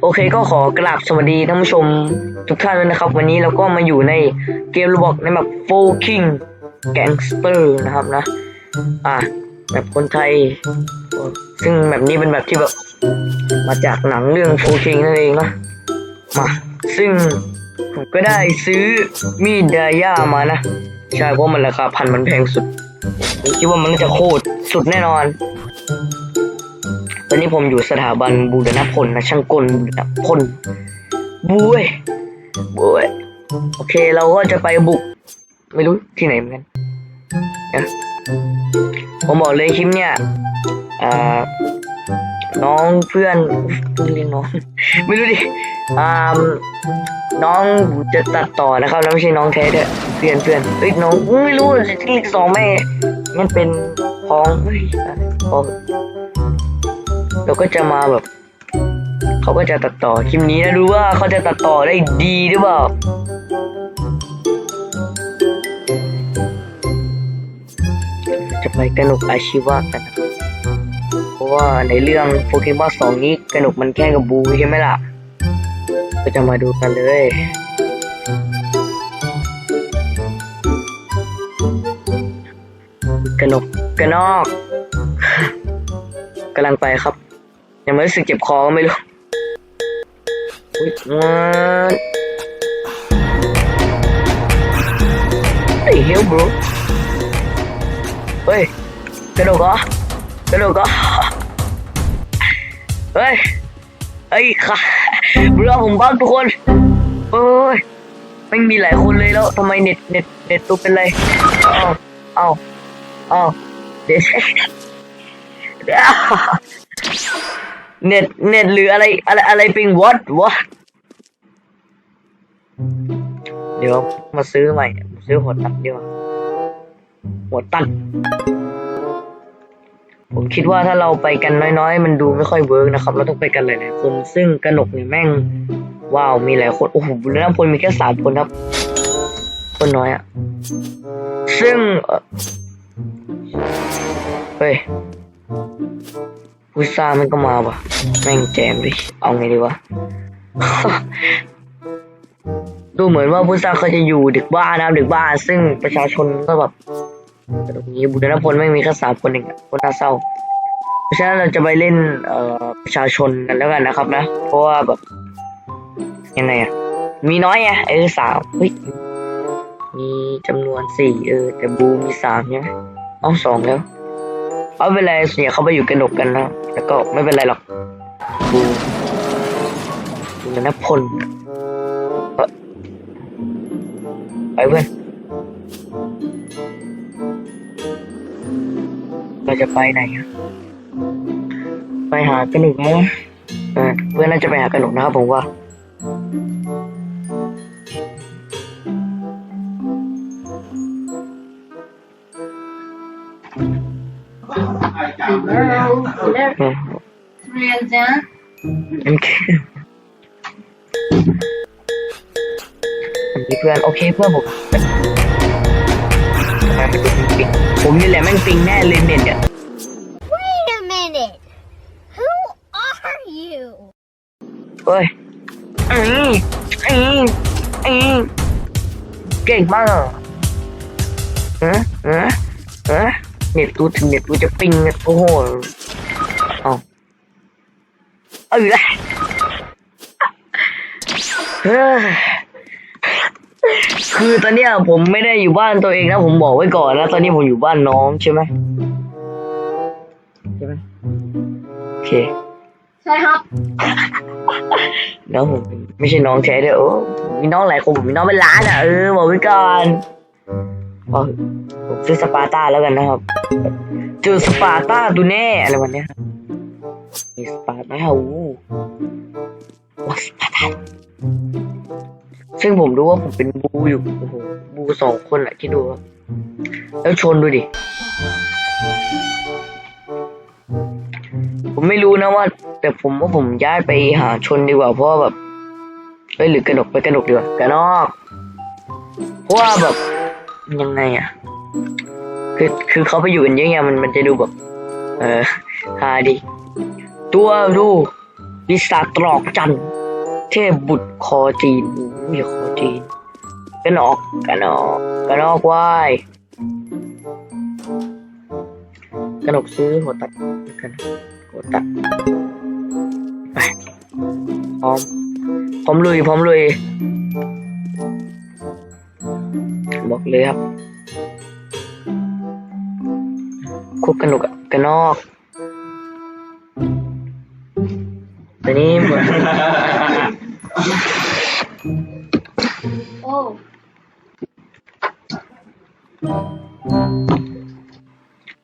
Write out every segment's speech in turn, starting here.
โอเคก็ขอกราบสวัสดีท่านผู้ชมทุกท่านด้วยนะครับ วันนี้เราก็มาอยู่ในเกมระบอกในแบบ f o King Gangster นะครับนะ อะแบบคนไทย ซึ่งแบบนี้เป็นแบบที่แบบ มาจากหนังเรื่อง f o King นั่นเองนะมาซึ่งผมก็ได้ซื้อมีดไดาย่ามานะ ใช่เพราะมันราคาพันมันแพงสุด คิดว่ามันจะโคตรสุดแน่นอน ตอนนี้ผมอยู่สถาบันบูรณพลนะช่างกลบูรณพลบุ้ยบุ้ยโอเคเราก็จะไปบุก ไม่รู้ที่ไหนเหมือนกันนะผมบอกเลยคลิปเนี่ยอ่าน้องเพื่อนเรียกน้อง ไม่รู้ดิอ่าน้องจะตัดต่อนะครับ แล้วไม่ใช่น้องแท้ด้วยเพื่อนเพื่อนเอ้ยน้องไม่รู้เลขสองแม่งั้นเป็นพ้องเฮ้ยพอ เราก็จะมาแบบเขาก็จะตัดต่อคลิปนี้นะดูว่าเขาจะตัดต่อได้ดีหรือเปล่าจะไปกระหนกอาชีวะกันนะเพราะว่าในเรื่องโปเกมอนสองนี้กระหนกมันแค่กับบูใช่ไหมล่ะ ก็จะมาดูกันเลยกระหนกกระนอกกำลังไปครับ ยังไม่รู้สึกเจ็บคอก็ไม่รู้อุ้ยมันไอ้เฮลบรูเฮ้ยกระโดดก็กระโดดก็เฮ้ยไอ้ยค่ะเรือผมบ้างทุกคนเอ้ยไม่มีหลายคนเลยแล้วทำไมเน็ตเน็ตเน็ตตัวเป็นไรเอาเอาเอาเด็ดเเน็ตเน็ตหรืออะไรอะไรอะไรปิงวอตวอตเดี๋ยวมาซื้อใหม่ ซื้อหัวตัดดีกว่าหัวตัด ผมคิดว่าถ้าเราไปกันน้อยๆ มันดูไม่ค่อยเวิร์กนะครับ เราต้องไปกันหลายๆคน ซึ่งกระหนกเนี่ยแม่ง ว้าว มีหลายคน โอ้โหบุญน้ำพลมีแค่สามคนครับ คนน้อยอะซึ่งเอ่อเฮ้ย พุซ่ามันก็มาว่ะ แม่งแจมดิ เอาไงดีวะ ดูเหมือนว่าพุซ่าเขาจะอยู่ดึกบ้านนะดึกบ้านซึ่งประชาชนก็แบบตรงนี้บุญนพลไม่มีแค่สามคนเองอะคนน่าเศร้า เพราะฉะนั้นเราจะไปเล่นเอ่อประชาชนกันแล้วกันนะครับนะ เพราะว่าแบบยังไงอะมีน้อยไงเออสามเฮ้ยมีจำนวนสี่เออ แต่บูมีสามใช่ไหมเอ้าสองแล้ว เอาเป็นไรส่วนใหญ่เขาไปอยู่กระหนกกันนะแล้วก็ไม่เป็นไรหรอกกูกูจะนับพลไปเพื่อนเราจะไปไหนอะไปหากระหนกมั้งเออเพื่อนน่าจะไปหากระหนกนะครับผมว่า Hello. Hello. อืม Samantha. โอเคมีเพื่อนโอเคเพื่อนผมทำไมมันดูปิงๆผมนี่แหละแม่งปิงแน่เลยเน็ตเนี่ย Wait a minute. Who are you? เฮ้ยอืมอืมอืมเก่งมากอะเออเออเออ เน็ตกูถึงเน็ตกูจะปิงอะโอ้โหเอาเออเฮ้ยคือตอนเนี้ยผมไม่ได้อยู่บ้านตัวเองนะผมบอกไว้ก่อนนะตอนนี้ผมอยู่บ้านน้องใช่ไหมใช่ไหมโอเคใช่ครับน้องผมเป็นไม่ใช่น้องแท้ด้วยโอ้มีน้องหลายคนผมมีน้องเป็นล้านอะเออบอกไว้ก่อน เอาซื้อสปาร์ต้าแล้วกันนะครับเจอสปาร์ต้าดูแน่อะไรวันเนี้ยมีสปาร์ต้าโอ้ว้าสปาร์ต้าซึ่งผมรู้ว่าผมเป็นบูอยู่โอ้โหบูสองคนแหละที่ดูแล้วชนดูดิผมไม่รู้นะว่า แต่ผมว่าผมย้ายไปหาชนดีกว่าเพราะแบบเอ้ยหรือกระดกไปกระดกดีกว่ากระนอกเพราะว่าแบบ ยังไงอะ คือคือเขาไปอยู่กันเยอะไงมันมันจะดูแบบ เออฮาดีตัวดูปีศาตรอกจันทร์เทพบุตรคอจีนอุ้ยคอจีนกันออกกันออกกันออกวายกันออกซื้อหัวตัดกันหัวตัดไปพร้อมพร้อมลุยพร้อมลุย กเลยครับคุกกันหนุกอะกันนอกแต่นี้เหมือนโอ้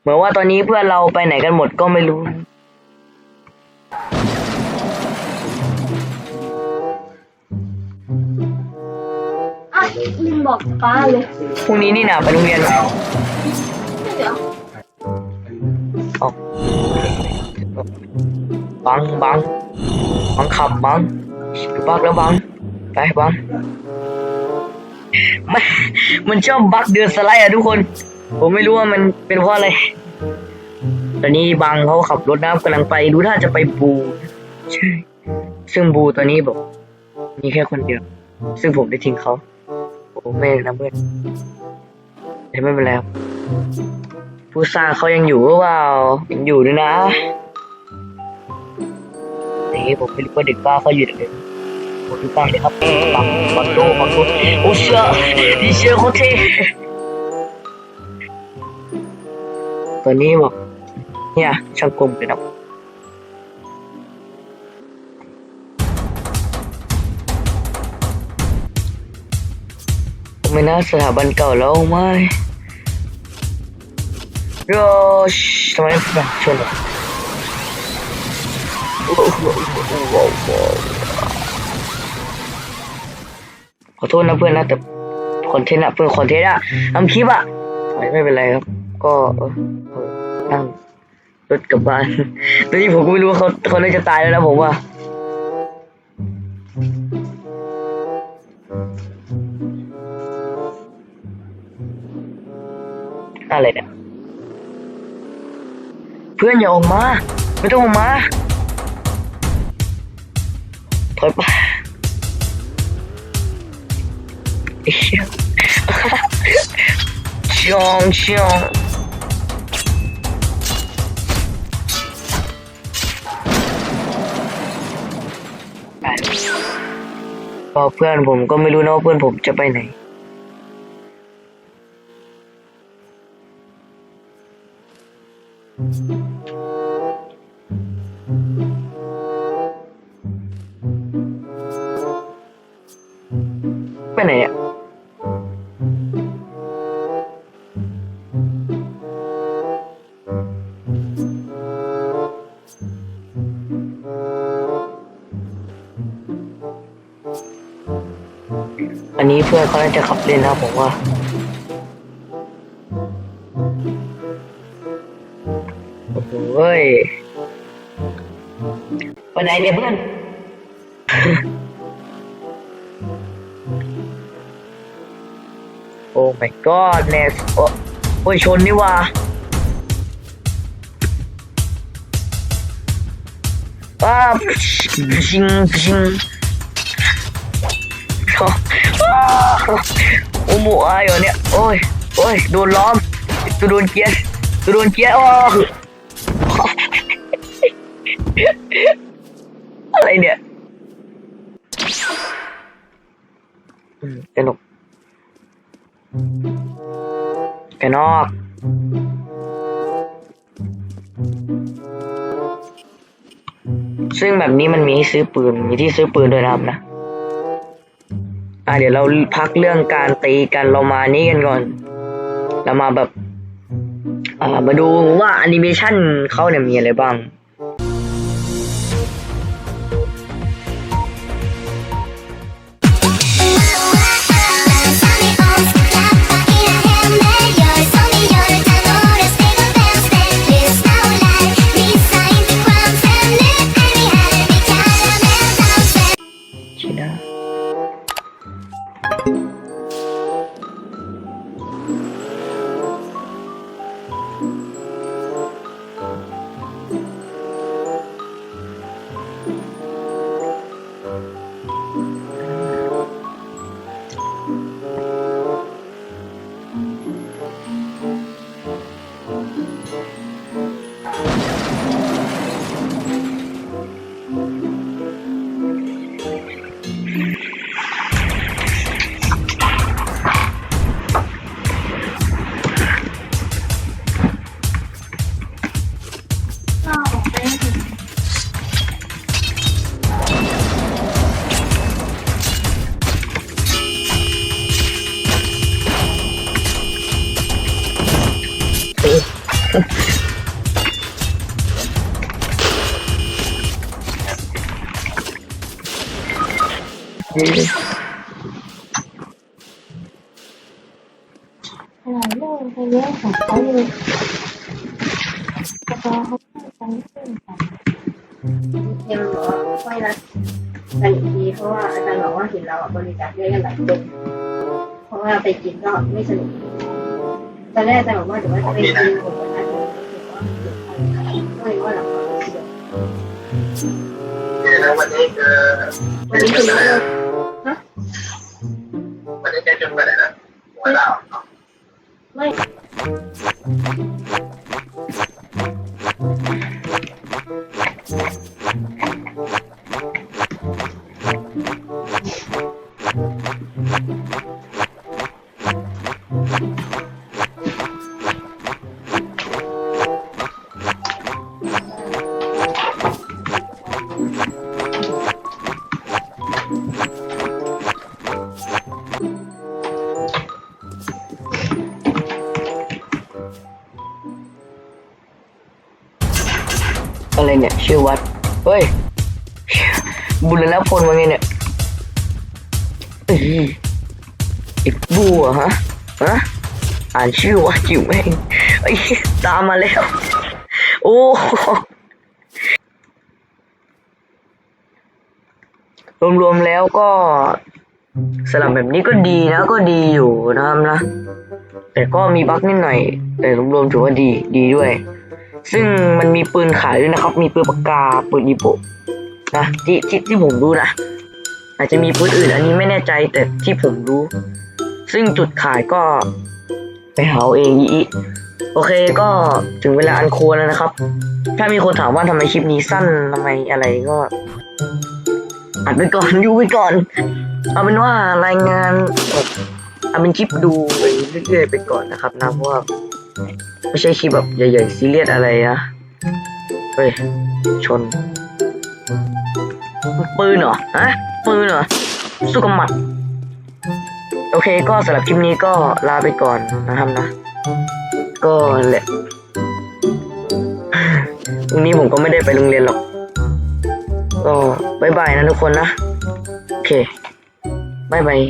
เหมือนว่าตอนนี้เพื่อนเราไปไหนกันหมดก็ไม่รู้ ลืมบอกป้าเลยพรุ่งนี้นี่นะไปโรงเรียนไหมเดี๋ยวออกบังบังบังขับบังบักแล้วบังไปบังมันมันชอบบักเดือนสไลด์อะทุกคน ผมไม่รู้ว่ามันเป็นเพราะอะไรตอนนี้บังเขาขับรถน้ำกำลังไปดูท่าจะไปบูใช่ซึ่งบูตอนนี้บอกมีแค่คนเดียว ซึ่งผมได้ทิ้งเขา โอ้ไม่นะเพื่อนแต่ไม่เป็นไรครับผู้สร้างเขายังอยู่หรือเปล่ายังอยู่ด้วยนะนี่ผมไม่รู้ว่าเด็กบ้าเขาอยู่ไหนผมดูบ้างเลยครับบังบังโดบังโดโอ้เชื่อดีเชื่อโคตรเท่ตอนนี้บอกเนี่ยช่างกลมเลยนะ ไม่น่าสถาบันเก่าแล้วไหมโยชทำไมแบบชนอะขอโทษนะเพื่อนนะแต่คอนเทนต์อะเพื่อนคอนเทนต์อะทำคลิปอะไม่เป็นไรครับ ก็นั่งรถกลับบ้านตอนนี้ผมก็ไม่รู้ว่าเขาเขาน่าจะตายแล้วนะผมว่า อะไรเนี่ย เพื่อนอย่าออกมา ไม่ต้องออกมาถอยไปไอ้เหี้ยชองชองพอเพื่อนผมก็ไม่รู้นะว่าเพื่อนผมจะไปไหน ไปไหนอะอันนี้เพื่อนเขาน่าจะขับเล่นนะผมว่า ไปไหนเนี่ยเพื่อน โอ้ my god เนสโอ้โอ้ยชนนี่ว่าอ้าพิงพิงโอ้โหอายเหรอเนี่ย โอ้ย โอ้ย โดนล้อมตัวโดนเกียร์ตัวโดนเกียร์โอ้ อะไรเนี่ยอืมสนุกแกนอก ซึ่งแบบนี้มันมีให้ซื้อปืน มีที่ซื้อปืนด้วยนะครับนะ อะเดี๋ยวเราพักเรื่องการตีกันเรามานี้กันก่อน เรามาแบบ อ่ามาดูว่าแอนิเมชันเขาเนี่ยมีอะไรบ้าง หลายเรื่องไปเยอะของเขาเลยพอเขาไม่ใช่กันยังรอค่อยรักกันอีกเพราะว่าอาจารย์บอกว่าเห็นเราบริจาคเยอะกันหลายคนเพราะว่าไปกินก็ไม่สนุกตอนแรกอาจารย์บอกว่าเดี๋ยวว่าจะไปกินผม วันนี้เออวันนี้คือเรื่องวันนี้แกจนไปไหนนะหัวดาวไม่ อะไรเนี่ยชื่อวัด เฮ้ย บุญแล้วพลว่าไงเนี่ยอ้ยไอ้บัวฮะ ฮะ อ่านชื่อวัดอยู่แม่งไอ้ตามมาแล้ว โอ้รวมๆแล้วก็สลับแบบนี้ก็ดีนะก็ดีอยู่นะครับนะ แต่ก็มีบั๊กนิดหน่อย แต่รวมๆถือว่าดีดีด้วย ซึ่งมันมีปืนขายด้วยนะครับ มีปืนปากกาปืนอีโบนะที่ที่ที่ผมรู้นะอาจจะมีปืนอื่น อันนี้ไม่แน่ใจแต่ที่ผมรู้ ซึ่งจุดขายก็ไปหาเอาเองอีโอเคก็ถึงเวลาอันควรแล้วนะครับ ถ้ามีคนถามว่าทำไมคลิปนี้สั้นทำไมอะไรก็อัดไปก่อนอยู่ไปก่อน เอาเป็นว่ารายงานแบบเอาเป็นคลิปดูไปเรื่อยๆไปก่อนนะครับนะเพราะว่า ไม่ใช่คลิปแบบใหญ่ๆซีเรียสอะไรนะเฮ้ย ชน ปืนเหรอ ฮะ ปืนเหรอ สู้กับหมัด โอเคก็สำหรับคลิปนี้ก็ลาไปก่อนนะครับนะ ก็แหละพรุ่งนี้ผมก็ไม่ได้ไปโรงเรียนหรอก ก็บายบายนะทุกคนนะ โอเคบายบาย